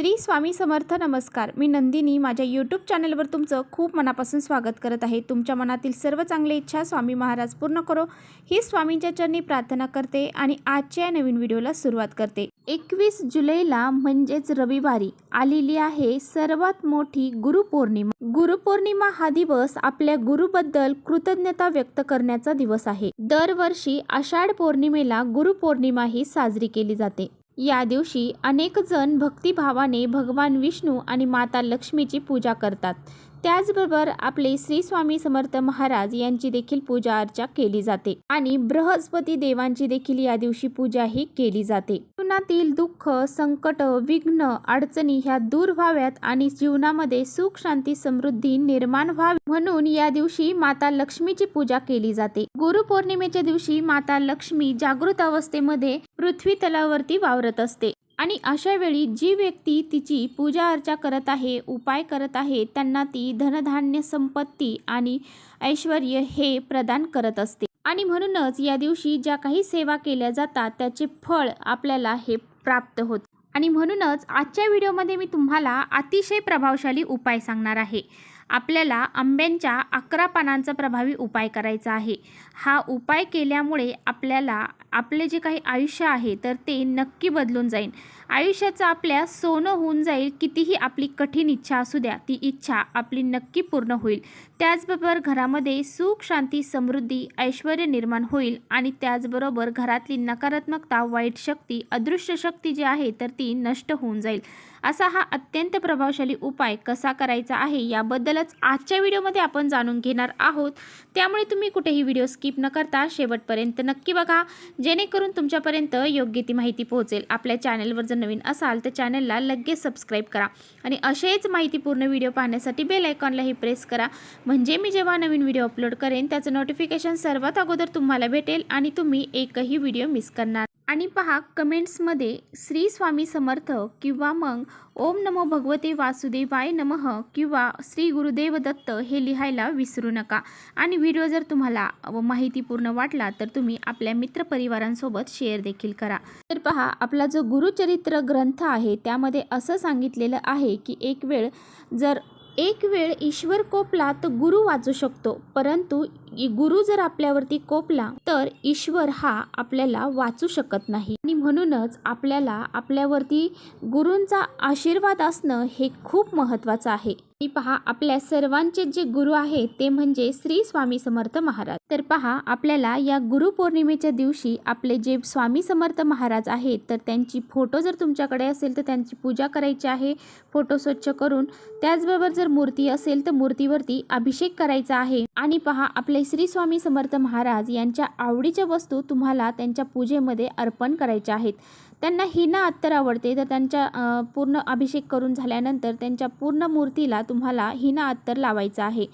श्री स्वामी समर्थ नमस्कार. मी नंदिनी. माझ्या यूट्यूब चॅनलवर तुमचं खूप मनापासून स्वागत करत आहे. तुमच्या मनातील सर्व चांगली इच्छा स्वामी महाराज पूर्ण करो. ही स्वामींच्या चरणी प्रार्थना करते आणि आजच्या या नवीन व्हिडिओला सुरुवात करते. एकवीस जुलैला म्हणजेच रविवारी आलेली आहे सर्वात मोठी गुरुपौर्णिमा. गुरुपौर्णिमा हा दिवस आपल्या गुरुबद्दल कृतज्ञता व्यक्त करण्याचा दिवस आहे. दरवर्षी आषाढ पौर्णिमेला गुरुपौर्णिमा ही साजरी केली जाते. या दिवशी अनेक जण भक्तिभावाने भगवान विष्णू आणि माता लक्ष्मीची पूजा करतात. त्याचबरोबर आपले श्री स्वामी समर्थ महाराज यांची देखील पूजा अर्चा केली जाते. आणि बृहस्पती देवांची देखील या दिवशी पूजा ही केली जाते. जीवनातील दुःख संकट विघ्न अडचणी ह्या दूर व्हाव्यात आणि जीवनामध्ये सुख शांती समृद्धी निर्माण व्हावी म्हणून या दिवशी माता लक्ष्मीची पूजा केली जाते. गुरु पौर्णिमेच्या दिवशी माता लक्ष्मी जागृत अवस्थेमध्ये पृथ्वी तलावरती वावरत असते. आणि अशा वेळी जी व्यक्ती तिची पूजा अर्चा करत आहे उपाय करत आहे त्यांना ती धनधान्य संपत्ती आणि ऐश्वर हे प्रदान करत असते. आणि म्हणूनच या दिवशी ज्या काही सेवा केल्या जातात त्याचे फळ आपल्याला हे प्राप्त होते. आणि म्हणूनच आजच्या व्हिडिओमध्ये मी तुम्हाला अतिशय प्रभावशाली उपाय सांगणार आहे. आपल्याला आंब्यांच्या अकरा पानांचा प्रभावी उपाय करायचा आहे. हा उपाय केल्यामुळे आपल्याला आपले जे काही आयुष्य आहे तर ते नक्की बदलून जाईल. आयुष्याचं आपल्या सोनं होऊन जाईल कितीही आपली कठीण इच्छा असू द्या ती इच्छा आपली नक्की पूर्ण होईल. त्याचबरोबर घरामध्ये सुख शांती समृद्धी ऐश्वर निर्माण होईल आणि त्याचबरोबर घरातली नकारात्मकता वाईट शक्ती अदृश्य शक्ती जी आहे तर ती नष्ट होऊन जाईल. असा हा अत्यंत प्रभावशाली उपाय कसा करायचा आहे याबद्दलच आजच्या व्हिडिओमध्ये आपण जाणून घेणार आहोत. त्यामुळे तुम्ही कुठेही व्हिडिओ स्किप न करता शेवटपर्यंत नक्की बघा. जेणेकरून तुमच्यापर्यंत योग्य ती माहिती पोहोचेल. आपल्या चॅनलवर जर नवीन असाल तर चॅनलला लगेच सबस्क्राईब करा आणि असेच माहितीपूर्ण व्हिडिओ पाहण्यासाठी बेल आयकॉनलाही प्रेस करा. म्हणजे मी जेव्हा नवीन व्हिडिओ अपलोड करेन त्याचं नोटिफिकेशन सर्वात अगोदर तुम्हाला भेटेल आणि तुम्ही एकही व्हिडिओ मिस करणार आणि पहा कमेंट्समध्ये श्री स्वामी समर्थ किंवा मग ओम नमो भगवते वासुदेवाय नमः किंवा श्री गुरुदेव दत्त हे लिहायला विसरू नका. आणि व्हिडिओ जर तुम्हाला माहितीपूर्ण वाटला तर तुम्ही आपल्या मित्रपरिवारांसोबत शेअर देखील करा. तर पहा आपला जो गुरुचरित्र ग्रंथ आहे त्यामध्ये असं सांगितलेलं आहे की एक वेळ जर एक वेळ ईश्वर कोपला तर गुरु वाचू शकतो परंतु गुरु जर आपल्यावरती कोपला तर ईश्वर हा आपल्याला वाचू शकत नाही. आणि म्हणूनच आपल्याला आपल्यावरती गुरूंचा आशीर्वाद असणं हे खूप महत्त्वाचं आहे. पहा आपल्या सर्वांचे जे गुरु आहेत ते म्हणजे श्री स्वामी समर्थ महाराज. तर पहा आपल्याला या गुरुपौर्णिमेच्या दिवशी आपले जे स्वामी समर्थ महाराज आहेत तर त्यांची फोटो जर तुमच्याकडे असेल तर त्यांची पूजा करायची आहे. फोटो स्वच्छ करून त्याचबरोबर जर मूर्ती असेल तर मूर्तीवरती अभिषेक करायचा आहे. आणि पहा आपले श्री स्वामी समर्थ महाराज यांच्या आवडीच्या वस्तू तुम्हाला त्यांच्या पूजेमध्ये अर्पण करायच्या आहेत. त्यांना हिना अत्तर आवडते. तर त्यांच्या पूर्ण अभिषेक करून झाल्यानंतर त्यांच्या पूर्ण मूर्तीला तुम्हाला हिना अत्तर लावायचा आहे.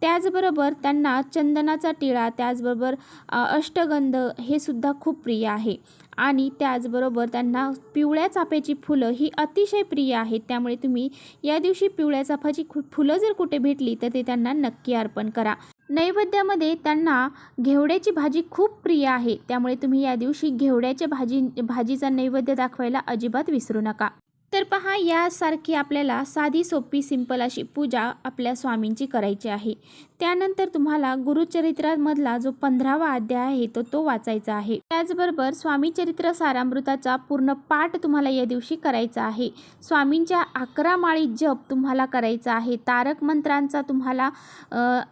त्याचबरोबर त्यांना चंदनाचा टिळा त्याचबरोबर अष्टगंध हे सुद्धा खूप प्रिय आहे. आणि त्याचबरोबर त्यांना पिवळ्या चाफ्याची फुलं ही अतिशय प्रिय आहेत. त्यामुळे तुम्ही या दिवशी पिवळ्या चाफ्याची खु फुलं जर कुठे भेटली तर ते त्यांना नक्की अर्पण करा. नैवेद्यामध्ये त्यांना घेवड्याची भाजी खूप प्रिय आहे. त्यामुळे तुम्ही या दिवशी घेवड्याच्या भाजी भाजीचा नैवेद्य दाखवायला अजिबात विसरू नका. तर पहा यासारखी आपल्याला साधी सोपी सिंपल अशी पूजा आपल्या स्वामींची करायची आहे. त्यानंतर तुम्हाला गुरुचरित्रामधला जो पंधरावा अध्याय आहे तो तो वाचायचा आहे. त्याचबरोबर स्वामी चरित्र सारामृताचा पूर्ण पाठ तुम्हाला या दिवशी करायचा आहे. स्वामींच्या अकरा माळी जप तुम्हाला करायचा आहे. तारक मंत्रांचा तुम्हाला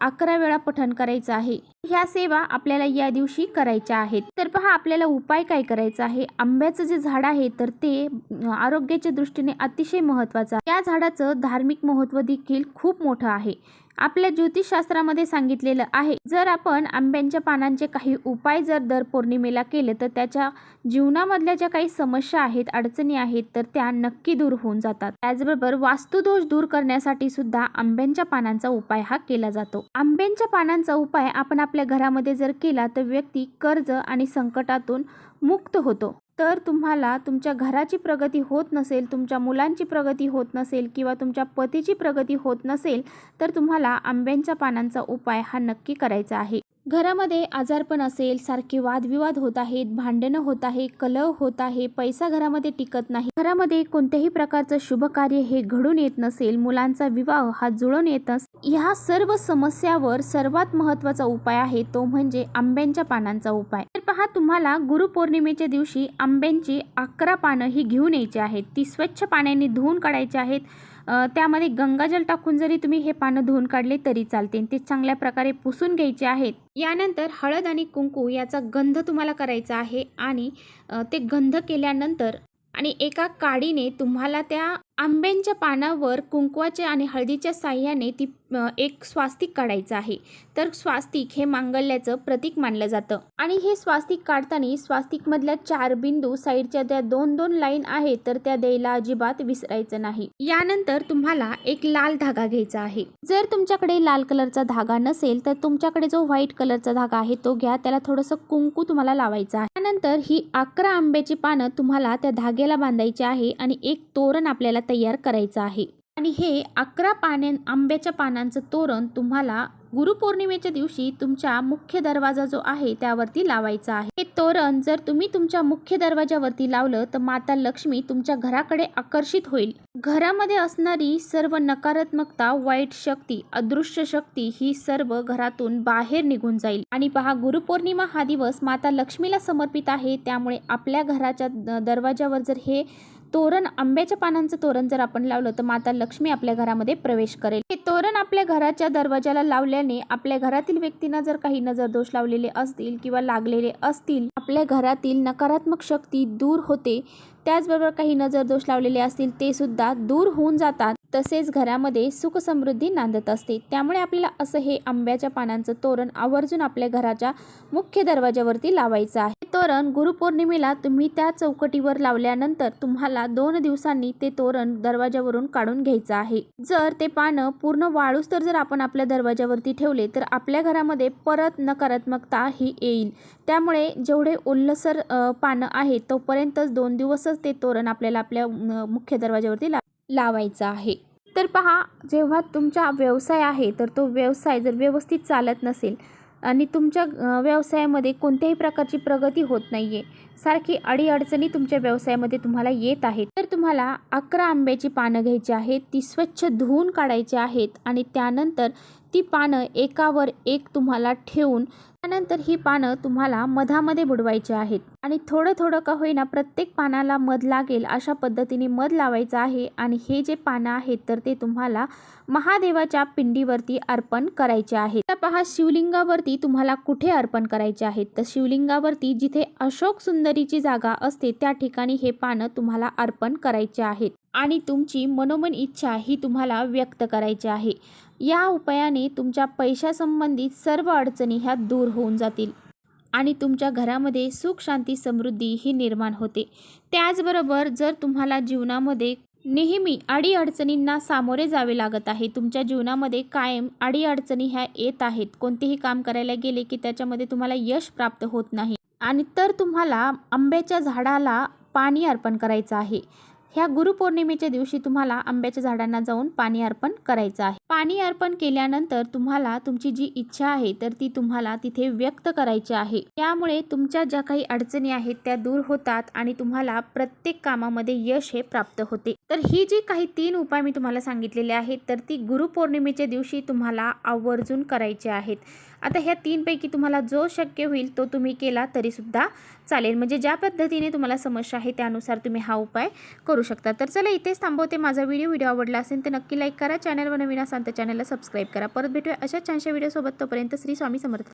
अकरा वेळा पठण करायचं आहे. ह्या सेवा आपल्याला या दिवशी करायच्या आहेत. तर पहा आपल्याला उपाय काय करायचा आहे? आंब्याचं जे झाड आहे तर ते आरोग्याच्या दृष्टीने अतिशय महत्त्वाचं आहे. या झाडाचं धार्मिक महत्त्व देखील खूप मोठं आहे. आपल्या ज्योतिषशास्त्रामध्ये सांगितलेलं आहे. जर आपण आंब्यांच्या पानांचे काही उपाय जर दर पौर्णिमेला केले तर त्याच्या जीवनामधल्या ज्या काही समस्या आहेत अडचणी आहेत तर त्या नक्की दूर होऊन जातात. त्याचबरोबर वास्तुदोष दूर करण्यासाठी सुद्धा आंब्यांच्या पानांचा उपाय हा केला जातो. आंब्यांच्या पानांचा उपाय आपण आपल्या घरामध्ये जर केला तर व्यक्ती कर्ज आणि संकटातून मुक्त होतो. तर तुम्हाला तुमच्या घराची प्रगती होत नसेल तुमच्या मुलांची प्रगती होत नसेल किंवा तुमच्या पतीची प्रगती होत नसेल तर तुम्हाला आंब्यांच्या पानांचा उपाय हा नक्की करायचा आहे. घरामध्ये आजारपण असेल सारखे वादविवाद होत आहेत भांडणं होत आहे कलह होत आहे पैसा घरामध्ये टिकत नाही. घरामध्ये कोणत्याही प्रकारचं शुभ कार्य हे घडून येत नसेल मुलांचा विवाह हा जुळून येत नसेल ह्या सर्व समस्यावर सर्वात महत्त्वाचा उपाय आहे तो म्हणजे आंब्यांच्या पानांचा उपाय. पहा तुम्हाला गुरुपौर्णिमेच्या दिवशी आंब्यांची अकरा पानं ही घेऊन यायची आहेत. ती स्वच्छ पाण्याने धुवून काढायची आहेत. त्यामध्ये गंगाजल टाकून जरी तुम्ही हे पानं धुवून काढले तरी चालते ते चांगल्या प्रकारे पुसून घ्यायचे आहेत. यानंतर हळद आणि कुंकू याचा गंध तुम्हाला करायचा आहे आणि ते गंध केल्यानंतर आणि एका काडीने तुम्हाला त्या आंब्यांच्या पानावर कुंकवाच्या आणि हळदीच्या साह्याने ती एक स्वास्तिक काढायचं आहे. तर स्वास्तिक हे मांगल्याचं प्रतीक मानलं जातं. आणि हे स्वास्तिक काढताना स्वास्तिकमधल्या चार बिंदू साईडच्या त्या दोन दोन लाईन आहेत तर त्या द्यायला अजिबात विसरायचं नाही. यानंतर तुम्हाला एक लाल धागा घ्यायचा आहे. जर तुमच्याकडे लाल कलरचा धागा नसेल तर तुमच्याकडे जो व्हाईट कलरचा धागा आहे तो घ्या. त्याला थोडंसं कुंकू तुम्हाला लावायचं आहे. त्यानंतर ही अकरा आंब्याची पानं तुम्हाला त्या धाग्याला बांधायची आहे आणि एक तोरण आपल्याला तयार करायचं आहे. आणि हे अकरा पाण्या आंब्याच्या पानांचं तोरण तुम्हाला गुरुपौर्णिमेच्या दिवशी तुमच्या मुख्य दरवाजा जो आहे त्यावरती लावायचा आहे. हे तोरण जर तुम्ही तुमच्या मुख्य दरवाजावरती लावलं तर माता लक्ष्मी तुमच्या घराकडे आकर्षित होईल. घरामध्ये असणारी सर्व नकारात्मकता वाईट शक्ती अदृश्य शक्ती ही सर्व घरातून बाहेर निघून जाईल. आणि पहा गुरुपौर्णिमा हा दिवस माता लक्ष्मीला समर्पित आहे. त्यामुळे आपल्या घराच्या दरवाजावर जर हे तोरण आंब्याच्या पानांचं तोरण जर आपण लावलं तर माता लक्ष्मी आपल्या घरामध्ये प्रवेश करेल. हे तोरण आपल्या घराच्या दरवाजाला लावल्याने आपल्या घरातील व्यक्तींना जर काही नजर दोष लावलेले असतील किंवा लागलेले असतील आपल्या घरातील नकारात्मक शक्ती दूर होते. त्याचबरोबर काही नजर दोष लावलेले असतील ते सुद्धा दूर होऊन जातात. तसेच घरामध्ये सुखसमृद्धी नांदत असते. त्यामुळे आपल्याला असं हे आंब्याच्या पानांचं तोरण आवर्जून आपल्या घराच्या मुख्य दरवाजावरती लावायचं आहे. हे तोरण गुरुपौर्णिमेला तुम्ही त्या चौकटीवर लावल्यानंतर तुम्हाला दोन दिवसांनी ते तोरण दरवाजावरून काढून घ्यायचं आहे. जर ते पानं पूर्ण वाळूस तर जर आपण आपल्या दरवाजावरती ठेवले तर आपल्या घरामध्ये परत नकारात्मकता ही येईल. त्यामुळे जेवढे ओलसर पानं आहेत तोपर्यंतच दोन दिवसच ते तोरण आपल्याला आपल्या मुख्य दरवाजावरती लावायचा आहे. तर पहा जेव्हा तुमचा व्यवसाय आहे तर तो व्यवसाय जर व्यवस्थित चालत नसेल आणि तुमच्या व्यवसायामध्ये कोणत्याही प्रकारची प्रगती होत नाही आहे सारखी अडीअडचणी तुमच्या व्यवसायामध्ये तुम्हाला येत आहेत. तर तुम्हाला अकरा आंब्याची पानं घ्यायची आहेत ती स्वच्छ धुवून काढायची आहेत आणि त्यानंतर ती पानं एकावर एक तुम्हाला ठेवून त्यानंतर ही पानं तुम्हाला मधामध्ये बुडवायची आहेत. आणि थोडं थोडं का होईना प्रत्येक पानाला मध लागेल अशा पद्धतीने मध लावायचं आहे आणि हे जे पानं आहेत तर ते तुम्हाला महादेवाच्या पिंडीवरती अर्पण करायचे आहेत. तर पहा शिवलिंगावरती तुम्हाला कुठे अर्पण करायचे आहेत? तर शिवलिंगावरती जिथे अशोक सुंदरीची जागा असते त्या ठिकाणी हे पानं तुम्हाला अर्पण करायचे आहेत. आणि तुमची मनोमन इच्छा ही तुम्हाला व्यक्त करायची आहे. या उपायाने तुमच्या पैशासंबंधित सर्व अडचणी ह्या दूर होऊन जातील. आणि तुमच्या घरामध्ये सुख शांती समृद्धी ही निर्माण होते. त्याचबरोबर जर तुम्हाला जीवनामध्ये नेहमी अडीअडचणींना सामोरे जावे लागत आहे तुमच्या जीवनामध्ये कायम अडीअडचणी ह्या येत आहेत. कोणतेही काम करायला गेले की त्याच्यामध्ये तुम्हाला यश प्राप्त होत नाही. आणि तर तुम्हाला आंब्याच्या झाडाला पाणी अर्पण करायचं आहे. ह्या गुरुपौर्णिमेच्या दिवशी तुम्हाला आंब्याच्या झाडांना जाऊन पाणी अर्पण करायचं आहे. पाणी अर्पण केल्यानंतर तुम्हाला तुमची जी इच्छा आहे तर ती तुम्हाला तिथे व्यक्त करायची आहे. त्यामुळे तुमच्या ज्या काही अडचणी आहेत त्या दूर होतात आणि तुम्हाला प्रत्येक कामामध्ये यश हे प्राप्त होते. तर ही जी काही तीन उपाय मी तुम्हाला सांगितलेले आहेत तर ती गुरुपौर्णिमेच्या दिवशी तुम्हाला आवर्जून करायचे आहेत. आता ह्या तीनपैकी तुम्हाला जो शक्य होईल तो तुम्ही केला तरीसुद्धा चालेल. म्हणजे ज्या पद्धतीने तुम्हाला समस्या आहे त्यानुसार तुम्ही हा उपाय करू शकता. तर चला इथेच थांबवते माझा व्हिडिओ. व्हिडिओ आवडला असेल तर नक्की लाईक करा. चॅनलवर नवीन असाल तर चॅनलला सबस्क्राईब करा. परत भेटूया अशा छानशा व्हिडिओसोबत. तोपर्यंत श्री स्वामी समर्थ.